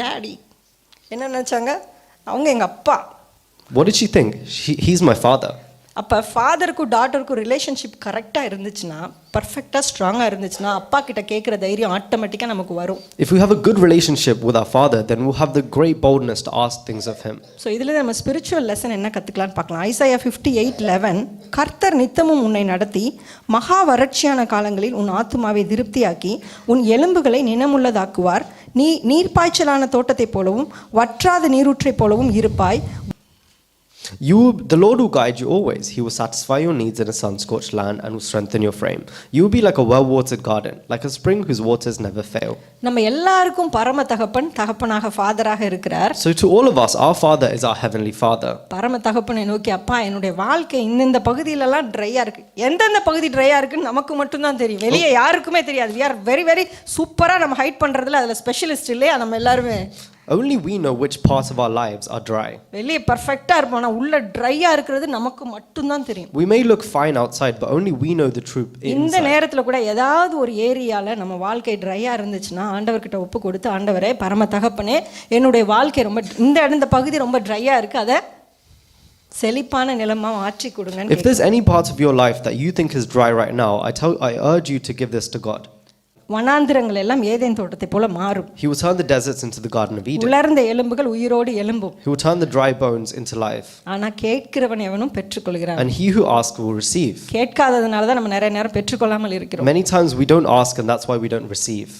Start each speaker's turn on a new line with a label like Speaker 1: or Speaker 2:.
Speaker 1: Daddy என்ன நினச்சாங்க அவங்க எங்கள் அப்பா
Speaker 2: What did she think? She, he's my father.
Speaker 1: அப்போ ஃபாதருக்கும் டாட்டருக்கும் ரிலேஷன்ஷிப் கரெக்டாக இருந்துச்சுன்னா பர்ஃபெக்டாக ஸ்ட்ராங்காக இருந்துச்சுன்னா அப்பா கிட்ட கேட்குற தைரியம் ஆட்டோமேட்டிக்காக நமக்கு வரும்
Speaker 2: If we have a good relationship with our father, then we'll have the great boldness to ask things of him.
Speaker 1: So இதில் நம்ம ஸ்பிரிச்சுவல் லெசன் என்ன கற்றுக்கலாம்னு பார்க்கலாம் ஐசாயா ஃபிஃப்டி எயிட் லெவன் கர்த்தர் நித்தமும் உன்னை நடத்தி மகா வறட்சியான காலங்களில் உன் ஆத்துமாவை திருப்தியாக்கி உன் எலும்புகளை நினமுள்ளதாக்குவார் நீ நீர்ப்பாய்ச்சலான தோட்டத்தைப் போலவும் வற்றாத நீரூற்றைப் போலவும் இருப்பாய்.
Speaker 2: You, the Lord will guide you always. He will satisfy your needs in a sun-scorched land and will strengthen your frame. You will be like a well-watered garden, like a spring whose waters never fail.
Speaker 1: நம்ம எல்லாருக்கும் பரம தகப்பன் தகப்பனாக ஃபாதராக இருக்கிறார்
Speaker 2: So to all of us, our Father is our heavenly Father.
Speaker 1: பரம தகப்பனை நோக்கி அப்பா என்னுடைய வாழ்க்கை இந்தந்த பகுதியிலலாம் ட்ரையாக இருக்குது எந்தெந்த பகுதி ட்ரையாக இருக்குன்னு நமக்கு மட்டும்தான் தெரியும் வெளியே யாருக்குமே தெரியாது வி ஆர் வெரி வெரி சூப்பராக நம்ம ஹைட் பண்ணுறதுல அதில் ஸ்பெஷலிஸ்ட் இல்லையா நம்ம எல்லாருமே
Speaker 2: Only we know which parts of our lives are dry.
Speaker 1: வெளியே பர்ஃபெக்டாக இருப்போம் ஆனால் உள்ள ட்ரையாக இருக்கிறது நமக்கு மட்டும்தான் தெரியும்
Speaker 2: We may look fine outside, but only we know the truth
Speaker 1: இந்த
Speaker 2: inside.
Speaker 1: நேரத்தில் கூட ஏதாவது ஒரு ஏரியாவில் நம்ம வாழ்க்கை ட்ரையாக இருந்துச்சுன்னா ஆண்டவர்கிட்ட ஒப்பு கொடுத்து ஆண்டவரே பரம தகப்பனே என்னுடைய வாழ்க்கை ரொம்ப இந்த இடம் இந்த பகுதி ரொம்ப ட்ரையாக இருக்குது அதை செழிப்பான நிலமா மாற்றி கொடுங்கன்னு
Speaker 2: If there's any part of your life that you think is dry right now, I tell I urge you to give this to God.
Speaker 1: வனாந்திரங்கள் எல்லாம் ஏதேன் தோட்டத்தை போல மாறும்
Speaker 2: He will turn the deserts into the Garden of Eden.
Speaker 1: உலர்ந்த எலும்புகள் உயிரோடு எலும்பும்
Speaker 2: He will turn the dry bones into life.
Speaker 1: ஆனா கேட்கிறவன் எவனும் பெற்றுக்கொள்கிறான்
Speaker 2: And he who asks will receive.
Speaker 1: கேட்காததுனால தான் நம்ம நிறைய நேரம் பெற்றுக்கொள்ளாமல் இருக்கிறோம்
Speaker 2: Many times we don't ask, and that's why we don't receive.